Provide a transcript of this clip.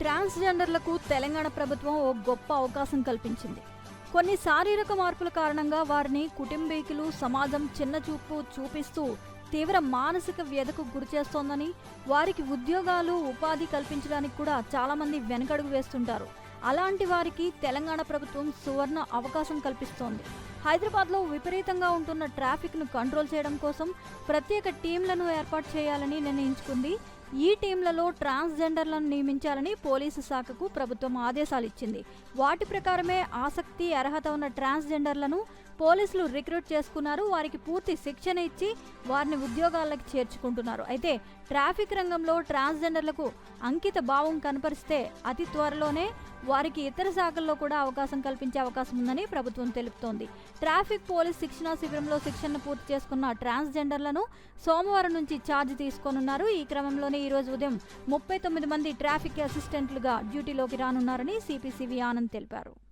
ట్రాన్స్జెండర్లకు తెలంగాణ ప్రభుత్వం ఓ గొప్ప అవకాశం కల్పించింది. కొన్ని శారీరక మార్పుల కారణంగా వారిని కుటుంబీకులు సమాజం చిన్నచూపు చూపిస్తూ తీవ్ర మానసిక వ్యధకు గురిచేస్తోందని వారికి ఉద్యోగాలు ఉపాధి కల్పించడానికి కూడా చాలామంది వెనకడుగు వేస్తుంటారు. అలాంటి వారికి తెలంగాణ ప్రభుత్వం సువర్ణ అవకాశం కల్పిస్తోంది. హైదరాబాద్లో విపరీతంగా ఉంటున్న ట్రాఫిక్ను కంట్రోల్ చేయడం కోసం ప్రత్యేక టీంలను ఏర్పాటు చేయాలని నిర్ణయించుకుంది. ఈ టీంలలో ట్రాన్స్జెండర్లను నియమించాలని పోలీసు శాఖకు ప్రభుత్వం ఆదేశాలు ఇచ్చింది వాటి ప్రకారమే ఆసక్తి అర్హత ఉన్న ట్రాన్స్జెండర్లను పోలీసులు రిక్రూట్ చేసుకున్నారు. వారికి పూర్తి శిక్షణ ఇచ్చి వారిని ఉద్యోగాలకు చేర్చుకుంటున్నారు. అయితే ట్రాఫిక్ రంగంలో ట్రాన్స్జెండర్లకు అంకిత భావం కనపరిస్తే అతి త్వరలోనే వారికి ఇతర శాఖల్లో కూడా అవకాశం కల్పించే అవకాశం ఉందని ప్రభుత్వం తెలుపుతోంది. ట్రాఫిక్ పోలీస్ శిక్షణా శిబిరంలో శిక్షణ పూర్తి చేసుకున్న ట్రాన్స్జెండర్లను సోమవారం నుంచి ఛార్జ్ తీసుకోనున్నారు. ఈ క్రమంలోనే ఈ రోజు ఉదయం ముప్పై తొమ్మిది మంది ట్రాఫిక్ అసిస్టెంట్లుగా డ్యూటీలోకి రానున్నారని సిపిసివి ఆనంద్ తెలిపారు.